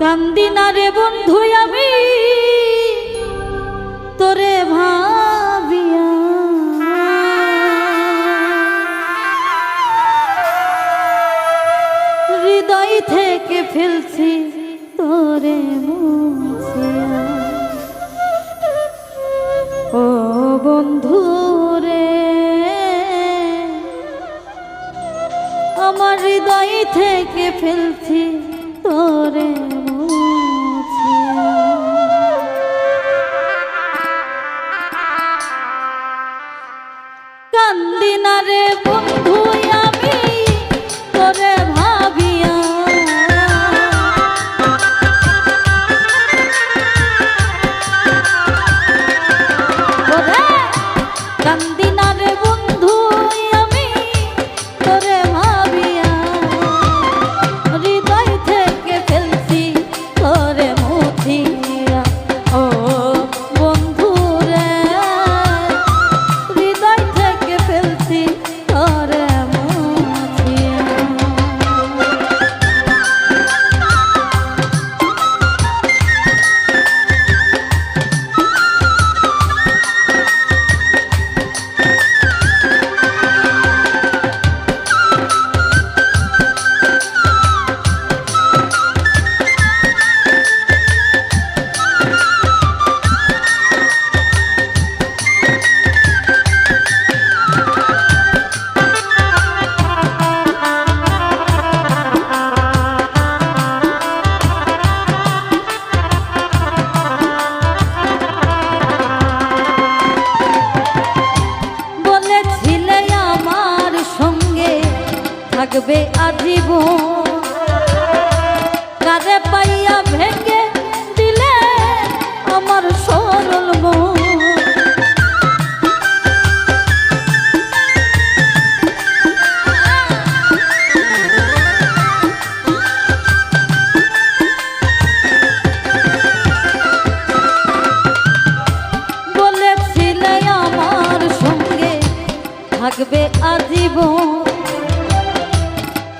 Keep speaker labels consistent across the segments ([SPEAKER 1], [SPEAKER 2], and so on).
[SPEAKER 1] কান্দি না রে বন্ধু আমি, তোরে ভাবিয়া। হৃদয় থেকে ফেলছি তোরে মুছিয়া। ও বন্ধু রে, আমার হৃদয় থেকে ফেলছি থাকবে আজীবন কারে পাইয়া ভেঙে দিলে আমার সরল মন থাকবে আজীবন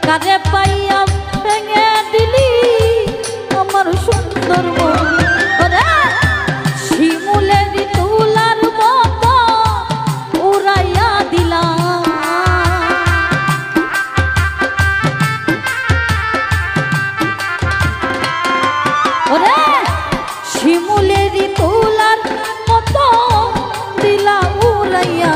[SPEAKER 1] কাজে পাইয়া ভেঙে দিলি আমার সুন্দর ওরে, শিমুলের মতো উড়াইয়া মতো দিলা উড়াইয়া।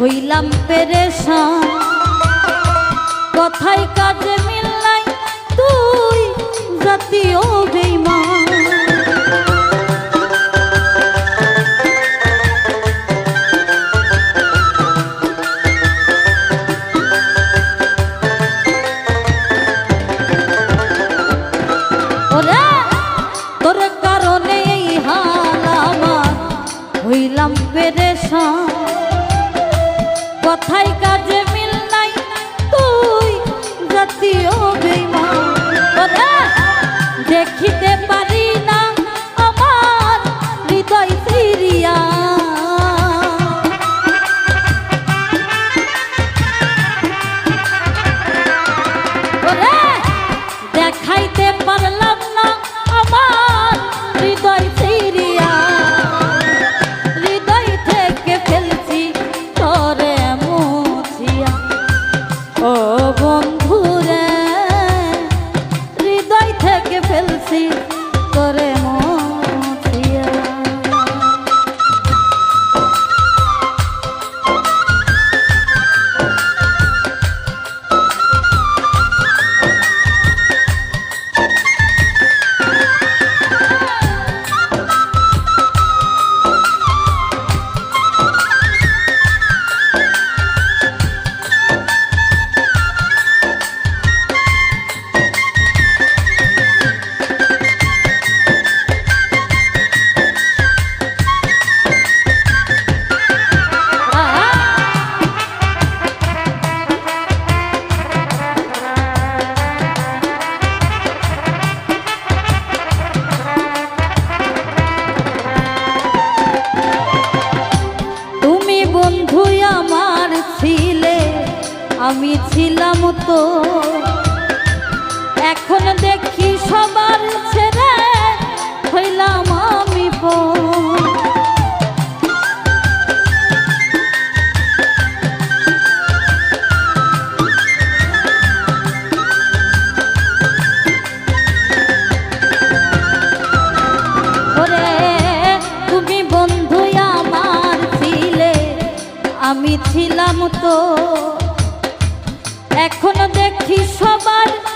[SPEAKER 1] হইলাম পেরেশান। কথায় কাজে মিললাই তুই জাতীয় বেইমান কথায় কাজে মিল নাই। তুই জাতীয় বেইমান। দেখিতে পারি ও বন্ধু ছিলাম তো। এখন দেখি সবার ছেড়ে হইলাম আমি আমি ছিলাম তো। দেখি সবার